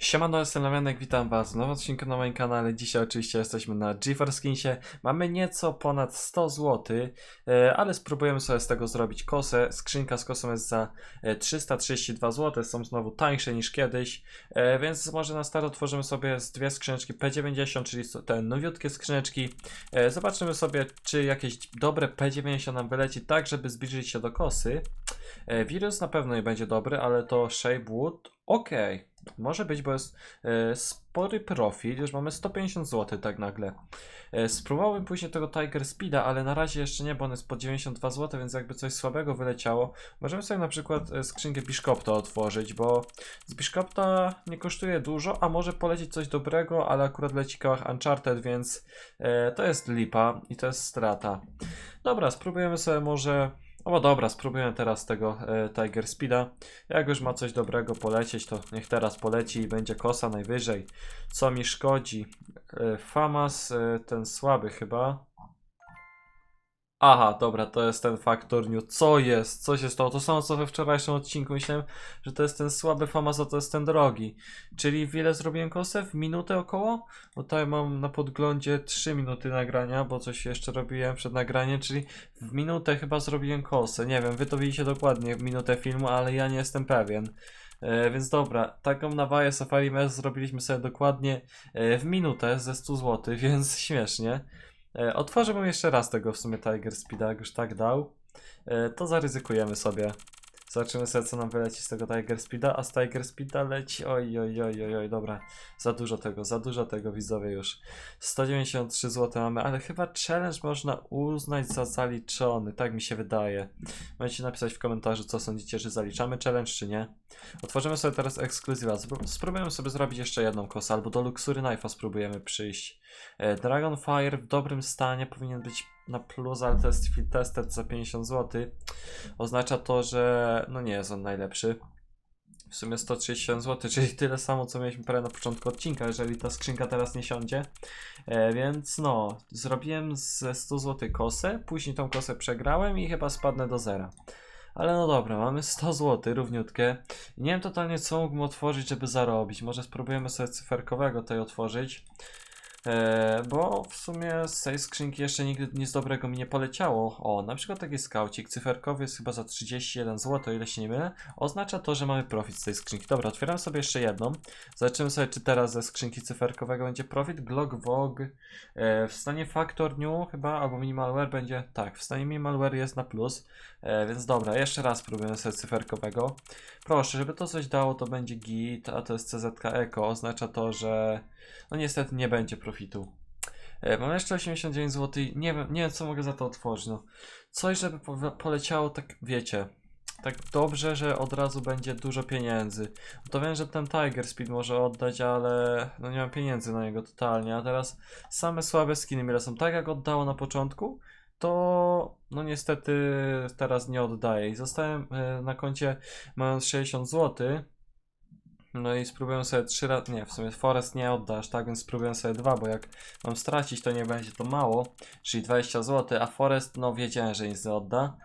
Siemano, jestem Lamianek, witam was w nowym odcinku na moim kanale. Dzisiaj oczywiście jesteśmy na GeForce Skinsie. Mamy nieco ponad 100 zł, e, ale spróbujemy sobie z tego zrobić kosę. Skrzynka z kosą jest za e, 332 zł, są znowu tańsze niż kiedyś, e, więc może na start otworzymy sobie z dwie skrzyneczki P90, czyli te nowiutkie skrzyneczki. E, Zobaczymy sobie, czy jakieś dobre P90 nam wyleci, tak żeby zbliżyć się do kosy. E, Wirus na pewno nie będzie dobry, ale to Shapewood, okej. Może być, bo jest e, spory profil, już mamy 150 zł tak nagle. E, spróbowałem później tego Tiger Speeda, ale na razie jeszcze nie, bo on jest po 92 zł, więc jakby coś słabego wyleciało, możemy sobie na przykład e, skrzynkę Bishopta otworzyć, bo z Bishopta nie kosztuje dużo, a może polecieć coś dobrego, ale akurat leci kałach Uncharted, więc e, to jest lipa i to jest strata. Dobra, spróbujemy sobie może... O dobra, spróbujemy teraz tego e, Tiger Speeda. Jak już ma coś dobrego polecieć, to niech teraz poleci i będzie kosa najwyżej. Co mi szkodzi? E, Famas, e, ten słaby chyba. Aha, dobra, to jest ten Factor New. Co jest? Co się stało? To samo co we wczorajszym odcinku. Myślałem, że to jest ten słaby Famas, to jest ten drogi. Czyli w ile zrobiłem kosę? W minutę około? Bo tutaj mam na podglądzie 3 minuty nagrania, bo coś jeszcze robiłem przed nagraniem, czyli w minutę chyba zrobiłem kosę. Nie wiem, wy to widzicie dokładnie w minutę filmu, ale ja nie jestem pewien. E, więc dobra, taką nawaję Safari Mesh zrobiliśmy sobie dokładnie e, w minutę ze 100 zł, więc śmiesznie. E, otworzę mu jeszcze raz tego w sumie Tiger Speeda, jak już tak dał. E, to zaryzykujemy sobie. Zobaczymy sobie, co nam wyleci z tego Tiger Speeda, a z Tiger Speeda leci. Oj, oj, oj, oj, oj, dobra. Za dużo tego, za dużo tego widzowie już. 193 zł mamy, ale chyba challenge można uznać za zaliczony, tak mi się wydaje. Możecie napisać w komentarzu, co sądzicie, czy zaliczamy challenge, czy nie. Otworzymy sobie teraz ekskluzywa. Spró- Spróbujemy sobie zrobić jeszcze jedną kosę, albo do Luxury Knife'a spróbujemy przyjść. E, Dragonfire w dobrym stanie powinien być na plus, ale to jest field tested za 50 zł. Oznacza to, że no nie jest on najlepszy. W sumie 130 zł, czyli tyle samo, co mieliśmy prawie na początku odcinka, jeżeli ta skrzynka teraz nie siądzie. E, więc no, zrobiłem ze 100 zł kosę, później tą kosę przegrałem i chyba spadnę do zera. Ale no dobra, mamy 100 zł, równiutkie. Nie wiem totalnie co mógłbym otworzyć, żeby zarobić. Może spróbujemy sobie cyferkowego tutaj otworzyć. E, bo w sumie z tej skrzynki jeszcze nigdy nic dobrego mi nie poleciało. O, na przykład taki skaucik cyferkowy jest chyba za 31 zł, o ile się nie mylę. Oznacza to, że mamy profit z tej skrzynki. Dobra, otwieram sobie jeszcze jedną. Zobaczymy sobie, czy teraz ze skrzynki cyferkowego będzie profit. Glock Vogue e, w stanie Factor New chyba, albo Minimalware będzie. Tak, w stanie Minimalware jest na plus. E, więc dobra, jeszcze raz spróbujemy sobie cyferkowego. Proszę, żeby to coś dało, to będzie git, a to jest CZK Eco. Oznacza to, że no niestety nie będzie profitu. E, mam jeszcze 89 zł. Nie wiem, nie wiem co mogę za to otworzyć. No. Coś, żeby po poleciało tak, wiecie, tak dobrze, że od razu będzie dużo pieniędzy. To wiem, że ten Tiger Speed może oddać, ale no nie mam pieniędzy na niego totalnie. A teraz same słabe skiny mi są. Tak jak oddało na początku, to no niestety teraz nie oddaję. I zostałem e, na koncie mając 60 zł. No i spróbuję sobie trzy razy. Nie, w sumie Forest nie oddasz, tak? Więc spróbuję sobie dwa, bo jak mam stracić, to nie będzie to mało, czyli 20 zł, a Forest, no wiedziałem, że nic nie odda.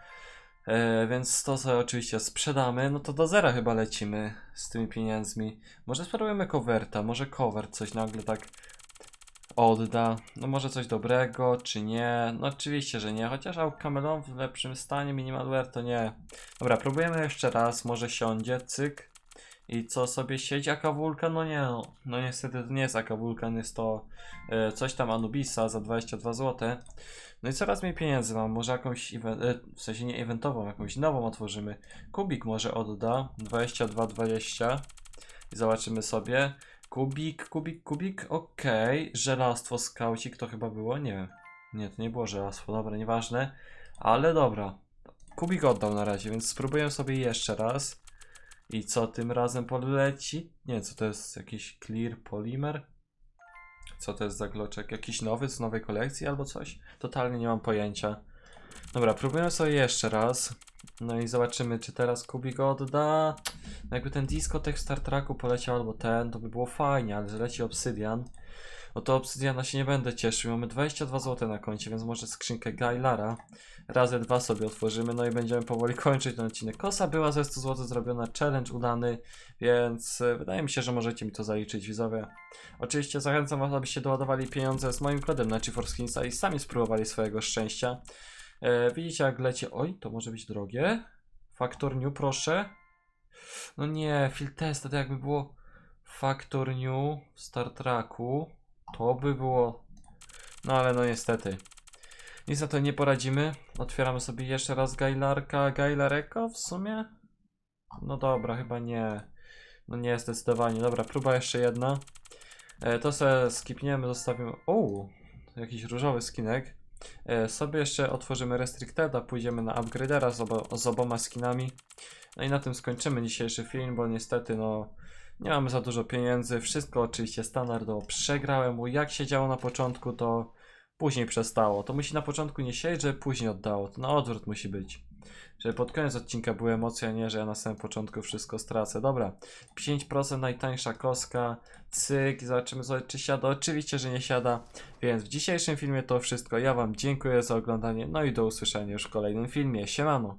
E, więc to sobie oczywiście sprzedamy. No to do zera chyba lecimy z tymi pieniędzmi. Może spróbujemy coverta, może cover coś nagle tak odda. No może coś dobrego, czy nie? No oczywiście, że nie, chociaż Auk Camelon w lepszym stanie, Minimalware to nie. Dobra, próbujemy jeszcze raz, może siądzie, cyk. I co sobie siedzi? Aka Wulkan? No nie, no, no niestety to nie jest Aka Wulkan, jest to e, coś tam Anubisa za 22 zł. No i coraz mniej pieniędzy mam, może jakąś, e, w sensie nie eventową, jakąś nową otworzymy. Kubik może odda, 22-20 i zobaczymy sobie. Kubik, kubik, kubik, okej. Żelastwo, skaucik to chyba było? Nie wiem. Nie, to nie było żelastwo, dobra, nieważne. Ale dobra. Kubik oddał na razie, więc spróbuję sobie jeszcze raz. I co tym razem poleci? Nie, co to jest? Jakiś clear polymer? Co to jest za gloczek? Jakiś nowy z nowej kolekcji albo coś? Totalnie nie mam pojęcia. Dobra, próbujemy sobie jeszcze raz. No i zobaczymy, czy teraz Kubik odda. No jakby ten disco tych Star Treku poleciał albo ten, to by było fajnie, ale że leci Obsydian. No to obsydiana się nie będę cieszył. Mamy 22 zł na koncie, więc może skrzynkę Gailara razy dwa sobie otworzymy, no i będziemy powoli kończyć ten odcinek. Kosa była ze 100 zł zrobiona, challenge udany, więc e, wydaje mi się, że możecie mi to zaliczyć, widzowie. Oczywiście zachęcam was, abyście doładowali pieniądze z moim kodem na GeForce i sami spróbowali swojego szczęścia. E, widzicie jak leci... Oj, to może być drogie. Factor New, proszę. No nie, field test, to jakby było Factor New w Star Treku, to by było... No ale no niestety. Nic na to nie poradzimy. Otwieramy sobie jeszcze raz Gailarka. Gailareko w sumie? No dobra, chyba nie. No nie, zdecydowanie. Dobra, próba jeszcze jedna. E, to sobie skipniemy, zostawimy... O, jakiś różowy skinek. E, sobie jeszcze otworzymy Restricteda, pójdziemy na Upgradera z, obo z oboma skinami. No i na tym skończymy dzisiejszy film, bo niestety no... Nie mamy za dużo pieniędzy, wszystko oczywiście standardowo przegrałem mu. Jak się działo na początku, to później przestało. To musi na początku nie siedzieć, żeby później oddało. To na odwrót musi być. Żeby pod koniec odcinka były emocje, a nie, że ja na samym początku wszystko stracę. Dobra, 5% najtańsza kostka, cyk, zobaczymy sobie czy siada. Oczywiście, że nie siada, więc w dzisiejszym filmie to wszystko. Ja wam dziękuję za oglądanie, no i do usłyszenia już w kolejnym filmie. Siemano!